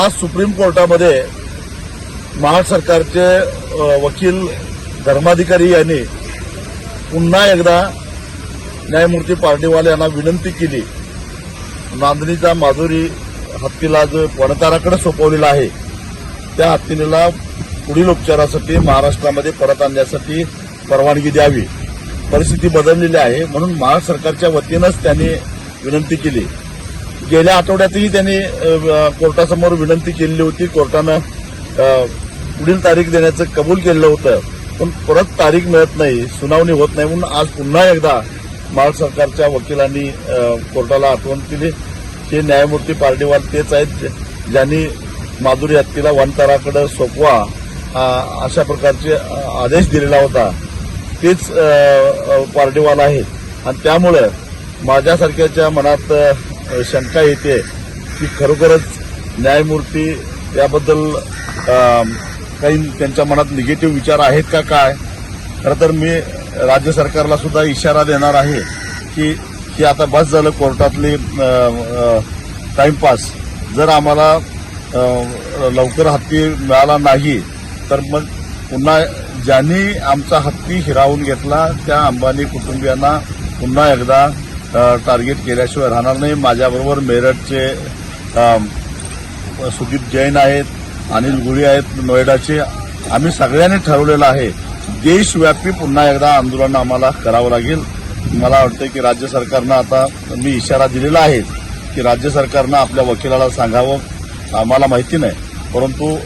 आज सुप्रीम कोर्टामध्ये महाड सरकारचे वकील धर्माधिकारी यांनी पुन्हा एकदा न्यायमूर्ती पार्टीवाले यांना विनंती केली. नांदणीचा माधुरी हत्तीला जो पणताराकडे सोपवलेला आहे त्या हत्तीला पुढील उपचारासाठी महाराष्ट्रामध्ये परत आणण्यासाठी परवानगी द्यावी. परिस्थिती बदललेली आहे म्हणून महाराष्ट्र सरकारच्या वतीनंच त्यांनी विनंती केली. गेल्या आठवड्यातही त्यांनी कोर्टासमोर विनंती केलेली होती. कोर्टानं पुढील तारीख देण्याचं कबूल केलं होतं. पण परत तारीख मिळत नाही सुनावणी होत नाही. म्हणून आज पुन्हा एकदा महाराष्ट्र सरकारच्या वकिलांनी कोर्टाला आठवण केली. हे न्यायमूर्ती पार्टीवाल तेच आहेत ज्यांनी माधुरी हत्तीला वनतराकडे सोपवा अशा प्रकारचे आदेश दिलेला होता. तेच अ, पार्टीवाल आहेत. आणि त्यामुळं माझ्यासारख्याच्या मनात शंका येते की खरोखरच न्यायमूर्ती याबद्दल काही त्यांच्या मनात निगेटिव्ह विचार आहेत का काय? खरं तर मी राज्य सरकारला सुद्धा इशारा देणार आहे की की आता बस झालं कोर्टातली टाइमपास जर आम्हाला लवकर हत्ती मिळाला नाही तर मग पुन्हा ज्यांनी आमचा हत्ती हिरावून घेतला त्या अंबानी कुटुंबियांना पुन्हा एकदा टार्गेट केल्याशिवाय राहणार नाही. माझ्याबरोबर मेरठचे सुदीप जैन आहेत अनिल गुळी आहेत नोएडाचे. आम्ही सगळ्यांनी ठरवलेलं आहे देशव्यापी पुन्हा एकदा आंदोलन आम्हाला करावं लागेल. मला वाटतं की राज्य सरकारनं आता मी इशारा दिलेला आहे की राज्य सरकारनं आपल्या वकिलाला सांगावं. आम्हाला माहिती नाही. परंतु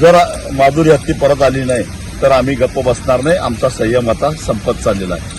जर माधुरी हत्ती परत आली नाही तर आम्ही गप्प बसणार नाही. आमचा संयम आता संपत चाललेला आहे.